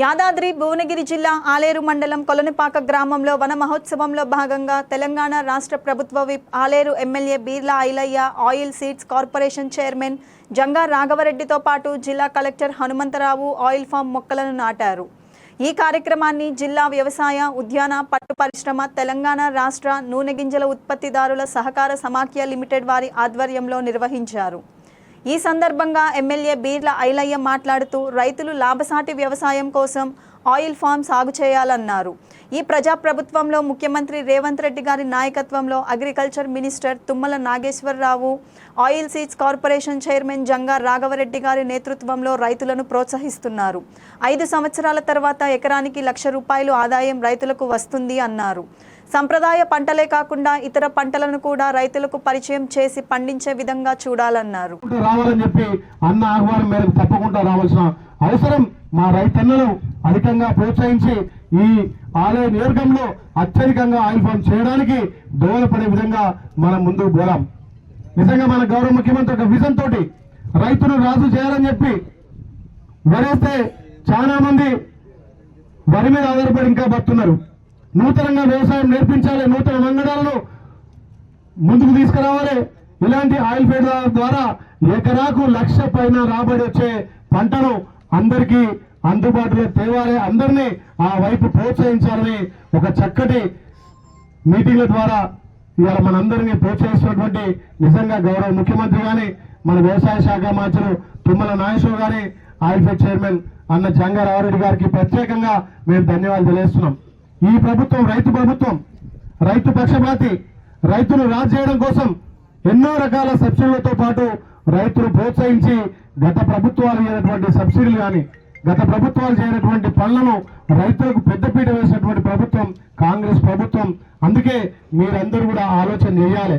యాదాద్రి భువనగిరి జిల్లా ఆలేరు మండలం కొలనిపాక గ్రామంలో వన మహోత్సవంలో భాగంగా తెలంగాణ రాష్ట్ర ప్రభుత్వ whip Aleru MLA Beerla Ilaiah oil seeds corporation chairman Janga రాఘవరెడ్డితో పాటు జిల్లా కలెక్టర్ హనుమంతరావు ఆయిల్ ఫామ్ మొక్కలను నాటారు. ఈ కార్యక్రమాన్ని జిల్లా వ్యవసాయ ఉద్యాన పట్టు పరిశ్రమ తెలంగాణ రాష్ట్ర నూనె గింజల ఉత్పత్తిదారుల సహకార సమాఖ్య లిమిటెడ్ వారి ఆధ్వర్యంలో నిర్వహించారు. ఈ సందర్భంగా ఎమ్మెల్యే బీర్ల ఐలయ్య మాట్లాడుతూ రైతులు లాభసాటి వ్యవసాయం కోసం ఆయిల్ ఫామ్ సాగు చేయాలన్నారు. ఈ ప్రజాప్రభుత్వంలో ముఖ్యమంత్రి రేవంత్ రెడ్డి గారి నాయకత్వంలో agriculture minister Tummala Nageswara Rao oil seeds corporation chairman Janga Raghava Reddy గారి నేతృత్వంలో రైతులను ప్రోత్సహిస్తున్నారు. ఐదు సంవత్సరాల తర్వాత ఎకరానికి లక్ష రూపాయలు ఆదాయం రైతులకు వస్తుంది అన్నారు. సంప్రదాయ పంటలే కాకుండా ఇతర పంటలను కూడా రైతులకు పరిచయం చేసి పండించే విధంగా చూడాలన్నారు. రావాలని చెప్పి అన్న ఆహ్వానం మేరకు తప్పకుండా రావాల్సిన అవసరం మా రైతన్నలు అధికంగా ప్రోత్సహించి ఈ ఆలయ నియోజకంలో అత్యధికంగా ఆయిల్ ఫామ్ చేయడానికి దోహదపడే విధంగా మనం ముందుకు పోదాం. నిజంగా మన గౌరవ ముఖ్యమంత్రి ఒక విజన్ తోటి రైతును రాజు చేయాలని చెప్పి వరేస్తే చాలా మంది వరి మీద ఆధారపడి ఇంకా బతున్నారు నూతనంగా వ్యవసాయం నేర్పించాలి నూతన వంగడాలను ముందుకు తీసుకురావాలి. ఇలాంటి ఆయిల్ ఫీడ్ ద్వారా ఎకరాకు లక్ష పైన రాబడి వచ్చే పంటను అందరికీ అందుబాటులో తేవాలి. అందరినీ ఆ వైపు ప్రోత్సహించాలని ఒక చక్కటి మీటింగ్ల ద్వారా ఇవాళ మనందరినీ ప్రోత్సహిస్తున్నటువంటి నిజంగా గౌరవ ముఖ్యమంత్రి కానీ మన వ్యవసాయ శాఖ మంత్రులు తుమ్మల నాగేశ్వర గారి ఆయిల్ ఫెడ్ చైర్మన్ అన్న జంగారావురెడ్డి గారికి ప్రత్యేకంగా మేము ధన్యవాదాలు తెలియజేస్తున్నాం. ఈ ప్రభుత్వం రైతు ప్రభుత్వం రైతు పక్షపాతి రైతును రాజు చేయడం కోసం ఎన్నో రకాల సబ్సిడీలతో పాటు రైతులు ప్రోత్సహించి గత ప్రభుత్వాలు చేయనటువంటి సబ్సిడీలు కానీ గత ప్రభుత్వాలు చేయనటువంటి పనులను రైతులకు పెద్దపీట వేసినటువంటి ప్రభుత్వం కాంగ్రెస్ ప్రభుత్వం. అందుకే మీరందరూ కూడా ఆలోచన చేయాలి.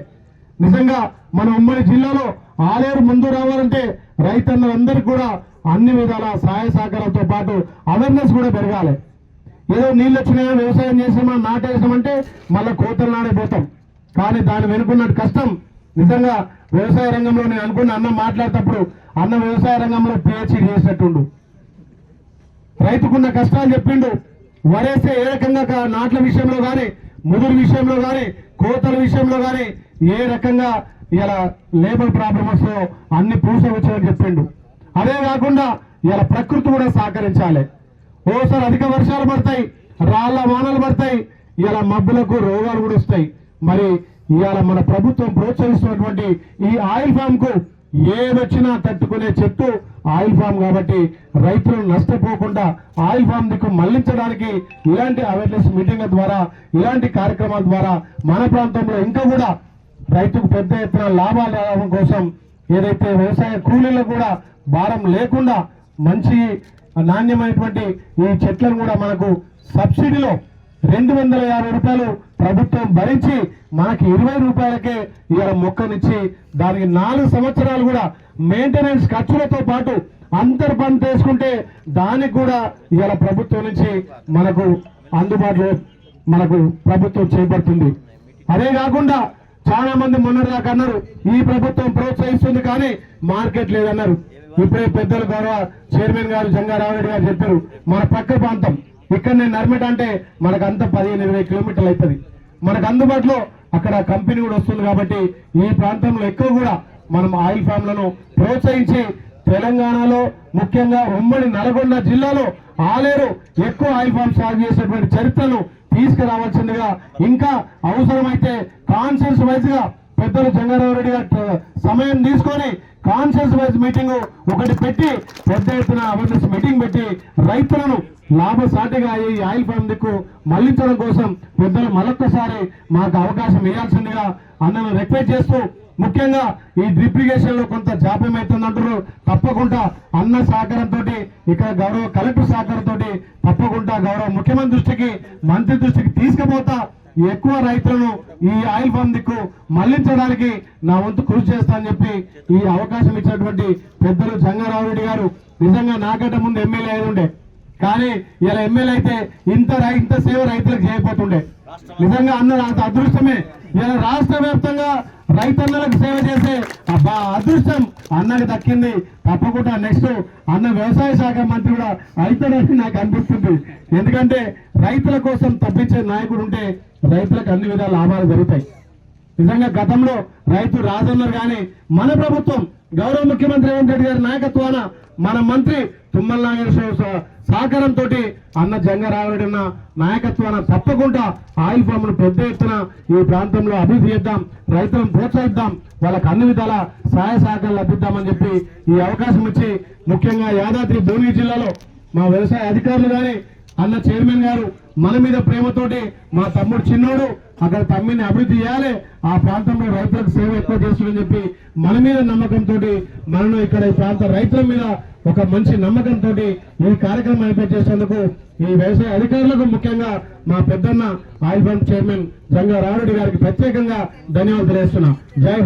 నిజంగా మన ఉమ్మడి జిల్లాలో ఆలేరు ముందు రావాలంటే రైతన్నలందరికీ కూడా అన్ని విధాల సహాయ సహకారాలతో పాటు అవేర్నెస్ కూడా పెరగాలి. ఏదో నీళ్ళు వచ్చినాయో వ్యవసాయం చేసామా నాటేసామంటే మళ్ళీ కోతలు నాడైపోతాం కానీ దాని వెనుకున్న కష్టం. నిజంగా వ్యవసాయ రంగంలో నేను అనుకున్న అన్న మాట్లాడేటప్పుడు అన్న వ్యవసాయ రంగంలో పిహెచ్డి చేసినట్టుండు. రైతుకున్న కష్టాలు చెప్పిండు. వరేస్తే ఏ రకంగా నాట్ల విషయంలో కానీ ముదురు విషయంలో కానీ కోతల విషయంలో కానీ ఏ రకంగా ఇలా లేబర్ ప్రాబ్లమ్స్ అన్ని పూస వచ్చాయని చెప్పిండు. అదే కాకుండా ఇలా ప్రకృతి కూడా సహకరించాలి. ఓసారి అధిక వర్షాలు పడతాయి రాళ్ళ వానలు పడతాయి ఇలా మబ్బులకు రోగాలు కూడా వస్తాయి. మరి ఇవాళ మన ప్రభుత్వం ప్రోత్సహిస్తున్నటువంటి ఈ ఆయిల్ ఫామ్కు ఏదొచ్చినా తట్టుకునే చెట్టు ఆయిల్ ఫామ్ కాబట్టి రైతులు నష్టపోకుండా ఆయిల్ ఫామ్ దిక్కు మళ్ళించడానికి ఇలాంటి అవేర్నెస్ మీటింగ్ల ద్వారా ఇలాంటి కార్యక్రమాల ద్వారా మన ప్రాంతంలో ఇంకా కూడా రైతుకు పెద్ద ఎత్తున లాభాలు రావడం కోసం ఏదైతే వ్యవసాయ కూలీలకు కూడా భారం లేకుండా మంచి నాణ్యమైనటువంటి ఈ చెట్లను కూడా మనకు సబ్సిడీలో రెండు వందల యాభై రూపాయలు ప్రభుత్వం భరించి మనకి ఇరవై రూపాయలకే ఇవాళ మొక్కనిచ్చి దానికి నాలుగు సంవత్సరాలు కూడా మెయింటెనెన్స్ ఖర్చులతో పాటు అంతర్ పని చేసుకుంటే దానికి కూడా ఇవాళ ప్రభుత్వం నుంచి మనకు అందుబాటులో మనకు ప్రభుత్వం చేపడుతుంది. అదే కాకుండా చాలా మంది మొన్నటిదాకా అన్నారు ఈ ప్రభుత్వం ప్రోత్సహిస్తుంది కానీ మార్కెట్ లేదన్నారు. ఇప్పుడే పెద్దల గౌరవ చైర్మన్ గారు జంగారావురెడ్డి గారు చెప్పారు మన పక్క ప్రాంతం ఇక్కడ నేను నర్మిట అంటే మనకు అంత పదిహేను ఇరవై కిలోమీటర్లు అవుతుంది. మనకు అందుబాటులో అక్కడ కంపెనీ కూడా వస్తుంది కాబట్టి ఈ ప్రాంతంలో ఎక్కువ కూడా మనం ఆయిల్ ఫామ్లను ప్రోత్సహించి తెలంగాణలో ముఖ్యంగా ఉమ్మడి నల్గొండ జిల్లాలో ఆలేరు ఎక్కువ ఆయిల్ ఫామ్ సాగు చేసేటువంటి చరిత్రను తీసుకురావాల్సిందిగా ఇంకా అవసరమైతే కాన్షియస్ వైజ్గా పెద్దలు జంగారావురెడ్డి గారు సమయం తీసుకొని కాన్షియస్ వైజ్ మీటింగ్ ఒకటి పెట్టి పెద్ద ఎత్తున అవేర్నెస్ మీటింగ్ పెట్టి రైతులను లాభసాటిగా ఈ ఆయిల్ ఫామ్ దిక్కు మళ్ళించడం కోసం పెద్దలు మరొక్కసారి మాకు అవకాశం ఇవ్వాల్సిందిగా అన్నను రిక్వెస్ట్ చేస్తూ ముఖ్యంగా ఈ డ్రిప్లికేషన్లో కొంత జాప్యం అవుతుందంటారు తప్పకుండా అన్న సహకారంతో ఇక్కడ గౌరవ కలెక్టర్ సహకారంతో తప్పకుండా గౌరవ ముఖ్యమంత్రి దృష్టికి మంత్రి దృష్టికి తీసుకుపోతా ఎక్కువ రైతులను ఈ ఆయిల్ ఫామ్ దిక్కు మళ్ళించడానికి నా వంతు కృషి చేస్తా అని చెప్పి ఈ అవకాశం ఇచ్చినటువంటి పెద్దలు జంగారావురెడ్డి గారు. నిజంగా నాకంటే ముందు ఎమ్మెల్యే అయి ఉండే. కానీ ఇలా ఎమ్మెల్యే అయితే ఇంత ఇంత సేవ రైతులకు చేయకపోతుండే. నిజంగా అన్న అంత అదృష్టమే. ఇలా రాష్ట్ర వ్యాప్తంగా రైతన్నలకు సేవ చేసే అబ్బా అదృష్టం అన్నకు దక్కింది. తప్పకుండా నెక్స్ట్ అన్న వ్యవసాయ శాఖ మంత్రి కూడా అవుతాడని నాకు అనిపిస్తుంది. ఎందుకంటే రైతుల కోసం తప్పించే నాయకుడు ఉంటే రైతులకు అన్ని విధాల లాభాలు జరుగుతాయి నిజంగా గతంలో రైతు రాజన్నారు కానీ మన ప్రభుత్వం గౌరవ ముఖ్యమంత్రి రేవంత్ రెడ్డి గారి నాయకత్వాన మన మంత్రి తుమ్మల నాగేశ్వర సహకారంతో అన్న జంగారావుడి నాయకత్వాన తప్పకుండా ఆయిల్ ఫామ్ను పెద్ద ఎత్తున ఈ ప్రాంతంలో అభివృద్ధి చేద్దాం రైతులను ప్రోత్సహిద్దాం వాళ్ళకి అన్ని విధాల సహాయ సహకారాలు లభిద్దామని చెప్పి ఈ అవకాశం ఇచ్చి ముఖ్యంగా యాదాద్రి భువనగిరి జిల్లాలో మా వ్యవసాయ అధికారులు కానీ అన్న చైర్మన్ గారు మన మీద ప్రేమతోటి మా తమ్ముడు చిన్నోడు అక్కడ తమ్మిని అభివృద్ధి చేయాలి. ఆ ప్రాంతంలో రైతులకు సేవ ఎక్కువ చేస్తుందని చెప్పి మన మీద నమ్మకంతో మనను ఇక్కడ ఈ ప్రాంత రైతుల మీద ఒక మంచి నమ్మకంతో ఈ కార్యక్రమం ఏర్పాటు చేసేందుకు ఈ వ్యవసాయ అధికారులకు ముఖ్యంగా మా పెద్దన్న ఆయిల్ ఫండ్ చైర్మన్ జంగా రావుడి గారికి ప్రత్యేకంగా ధన్యవాదాలు తెలియజేస్తున్నా జై